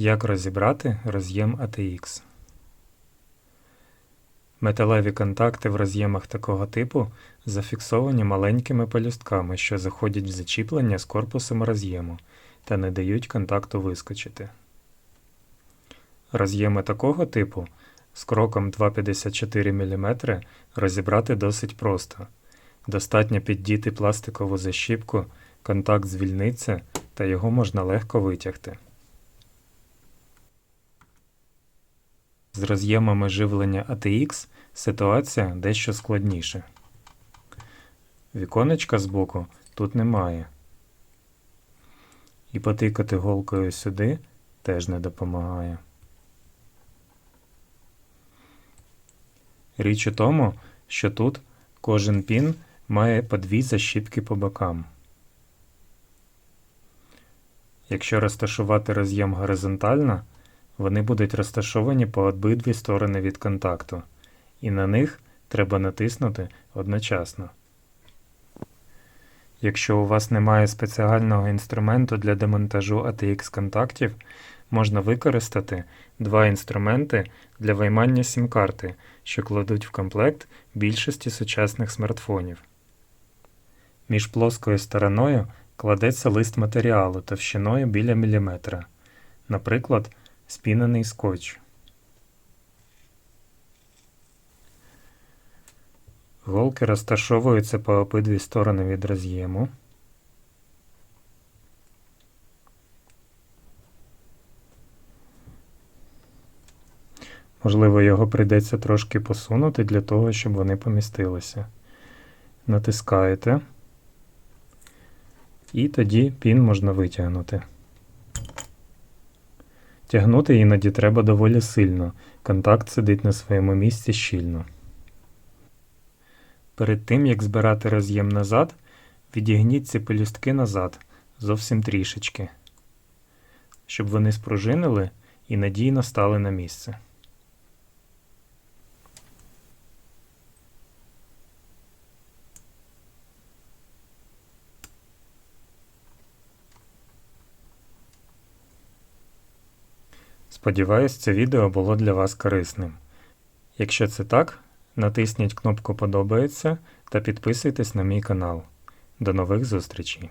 Як розібрати роз'єм ATX? Металеві контакти в роз'ємах такого типу зафіксовані маленькими пелюстками, що заходять в зачіплення з корпусом роз'єму та не дають контакту вискочити. Роз'єми такого типу з кроком 2,54 мм розібрати досить просто. Достатньо піддіти пластикову защіпку, контакт звільниться та його можна легко витягти. З роз'ємами живлення ATX ситуація дещо складніша. Віконечка збоку тут немає. І потикати голкою сюди теж не допомагає. Річ у тому, що тут кожен пін має по дві защіпки по бокам. Якщо розташувати роз'єм горизонтально, вони будуть розташовані по обидві сторони від контакту, і на них треба натиснути одночасно. Якщо у вас немає спеціального інструменту для демонтажу ATX контактів, можна використати два інструменти для виймання сім-карти, що кладуть в комплект більшості сучасних смартфонів. Між плоскою стороною кладеться лист матеріалу товщиною біля міліметра, наприклад, спінений скотч. Голки розташовуються по обидві сторони від роз'єму. Можливо, його прийдеться трошки посунути для того, щоб вони помістилися. Натискаєте, і тоді пін можна витягнути. Тягнути іноді треба доволі сильно. Контакт сидить на своєму місці щільно. Перед тим, як збирати роз'єм назад, відігніть ці пелюстки назад зовсім трішечки, щоб вони спружинили і надійно стали на місце. Сподіваюсь, це відео було для вас корисним. Якщо це так, натисніть кнопку Подобається та підписуйтесь на мій канал. До нових зустрічей!